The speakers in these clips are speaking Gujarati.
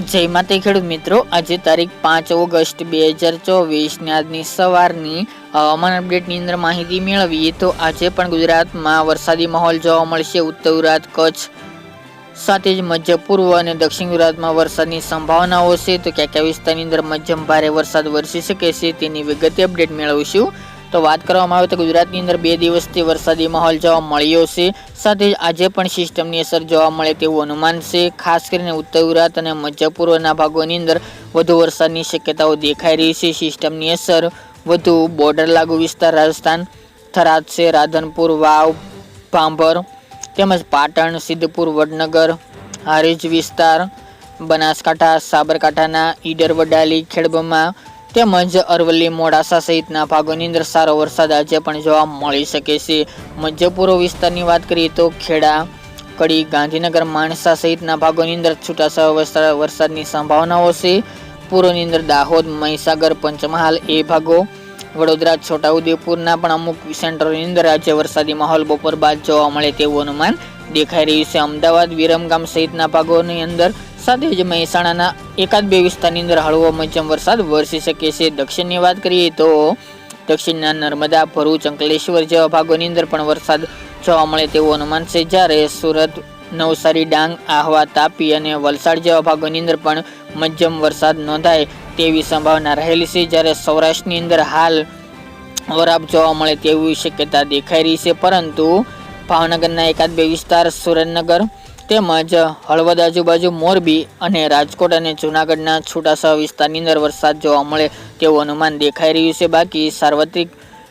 જય માતે ખેડૂત મિત્રો, આજે તારીખ પાંચ ઓગસ્ટ બે હજાર ચોવીસની આજની સવારની હવામાન અપડેટની અંદર માહિતી મેળવીએ તો આજે પણ ગુજરાતમાં વરસાદી માહોલ જોવા મળશે. ઉત્તર ગુજરાત, કચ્છ સાથે જ મધ્ય પૂર્વ અને દક્ષિણ ગુજરાતમાં વરસાદની સંભાવનાઓ છે. તો ક્યાં ક્યાં વિસ્તારની અંદર મધ્યમ ભારે વરસાદ વરસી શકે છે તેની વિગતે અપડેટ મેળવીશું. તો વાત કરવામાં આવે તો ગુજરાતની અંદર બે દિવસથી વરસાદી માહોલ જોવા મળ્યો છે. સાથે આજે પણ સિસ્ટમની અસર જોવા મળે તેવું અનુમાન છે. ખાસ કરીને ઉત્તર ગુજરાત અને મધ્ય પૂર્વના ભાગોની અંદર વધુ વરસાદની શક્યતાઓ દેખાઈ રહી છે. સિસ્ટમની અસર વધુ બોર્ડર લાગુ વિસ્તાર, રાજસ્થાન, થરાદ છે. રાધનપુર, વાવ, ભાંભર તેમજ પાટણ, સિદ્ધપુર, વડનગર, હારીજ વિસ્તાર, બનાસકાંઠા, સાબરકાંઠાના ઈડર, વડાલી ખેડબ્રહ્મા તેમજ અરવલ્લી મોડાસા સહિતના ભાગોની અંદર સારો વરસાદ આજે પણ જોવા મળી શકે છે. મધ્ય પૂર્વ વિસ્તારની વાત કરીએ તો ખેડા, કડી, ગાંધીનગર, માણસા સહિતના ભાગોની અંદર છૂટાછવાયા વરસાદની સંભાવનાઓ છે. પૂર્વની અંદર દાહોદ, મહીસાગર, પંચમહાલ એ ભાગો વડોદરા, છોટાઉદેપુરના પણ અમુક સેન્ટરોની અંદર આજે વરસાદી માહોલ બપોર બાદ જોવા મળે તેવું અનુમાન દેખાઈ રહ્યું છે. અમદાવાદ, વિરમગામ સહિતના ભાગોની અંદર સાથે જ મહેસાણાના એકાદ બે વિસ્તારની અંદર હળવો મધ્યમ વરસાદ વરસી શકે છે. દક્ષિણની વાત કરીએ તો દક્ષિણના નર્મદા, ભરૂચ, અંકલેશ્વર જેવા ભાગોની અંદર પણ વરસાદ જોવા મળે તેવું અનુમાન છે. જ્યારે સુરત, નવસારી, ડાંગ, આહવા, તાપી અને વલસાડ જેવા ભાગોની અંદર પણ મધ્યમ વરસાદ નોંધાય તેવી સંભાવના રહેલી છે. જ્યારે સૌરાષ્ટ્રની અંદર હાલ વરાપ જોવા મળે તેવી શક્યતા દેખાઈ રહી છે. પરંતુ ભાવનગરના એકાદ બે વિસ્તાર, સુરેન્દ્રનગર તેમજ હળવદ આજુબાજુ મોરબી અને રાજકોટ અને જૂનાગઢના છૂટાછવાયા વિસ્તારની અંદર વરસાદ જોવા મળે તેવું અનુમાન દેખાઈ રહ્યું છે. બાકી સાર્વત્રિક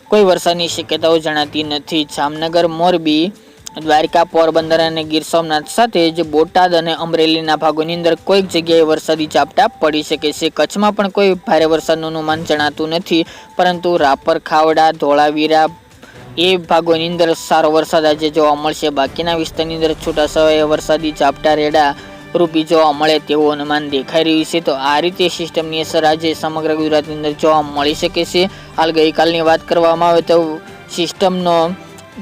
કોઈ વરસાદની શક્યતાઓ જણાતી નથી. જામનગર, મોરબી દ્વારકા, પોરબંદર અને ગીર સોમનાથ સાથે જ બોટાદ અને અમરેલીના ભાગોની અંદર કોઈક જગ્યાએ વરસાદી ઝાપટા પડી શકે છે. કચ્છમાં પણ કોઈ ભારે વરસાદનું અનુમાન જણાતું નથી, પરંતુ રાપર, ખાવડા, ધોળાવીરા એ ભાગોની અંદર સારો વરસાદ આજે જોવા મળશે. બાકીના વિસ્તારની અંદર છૂટાછવાયા વરસાદી ઝાપટા રેડા રૂપી જોવા મળે તેવું અનુમાન દેખાઈ રહ્યું છે. તો આ રીતે સિસ્ટમની અસર આજે સમગ્ર ગુજરાતની અંદર જોવા મળી શકે છે. હાલ ગઈકાલની વાત કરવામાં આવે તો સિસ્ટમનો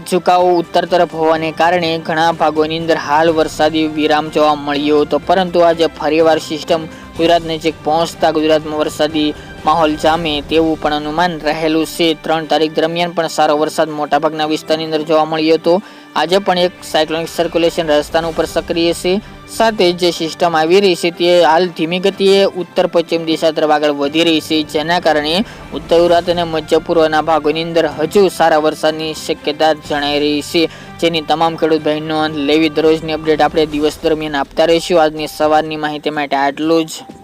ઝુકાવો ઉત્તર તરફ હોવાને કારણે ઘણા ભાગોની અંદર હાલ વરસાદી વિરામ જોવા મળ્યો હતો. પરંતુ આજે ફરીવાર સિસ્ટમ ગુજરાત નજીક પહોંચતા ગુજરાતમાં વરસાદી માહોલ જામે તેવું પણ અનુમાન રહેલું છે. ત્રણ તારીખ દરમિયાન પણ સારો વરસાદ મોટાભાગના વિસ્તારની અંદર જોવા મળ્યો હતો. આજે પણ એક સાયક્લોનિક સર્ક્યુલેશન રાજસ્થાન ઉપર સક્રિય છે. સાથે જે સિસ્ટમ આવી રહી છે તે હાલ ધીમી ગતિએ ઉત્તર પશ્ચિમ દિશા તરફ આગળ વધી રહી છે. જેના કારણે ઉત્તર ગુજરાત અને મધ્ય પૂર્વના ભાગોની અંદર હજુ સારા વરસાદની શક્યતા જણાઈ રહી છે. જેની તમામ ખેડૂત બહેનો લેવી દરરોજની અપડેટ આપણે દિવસ દરમિયાન આપતા રહીશું. આજની સવારની માહિતી માટે આટલું જ.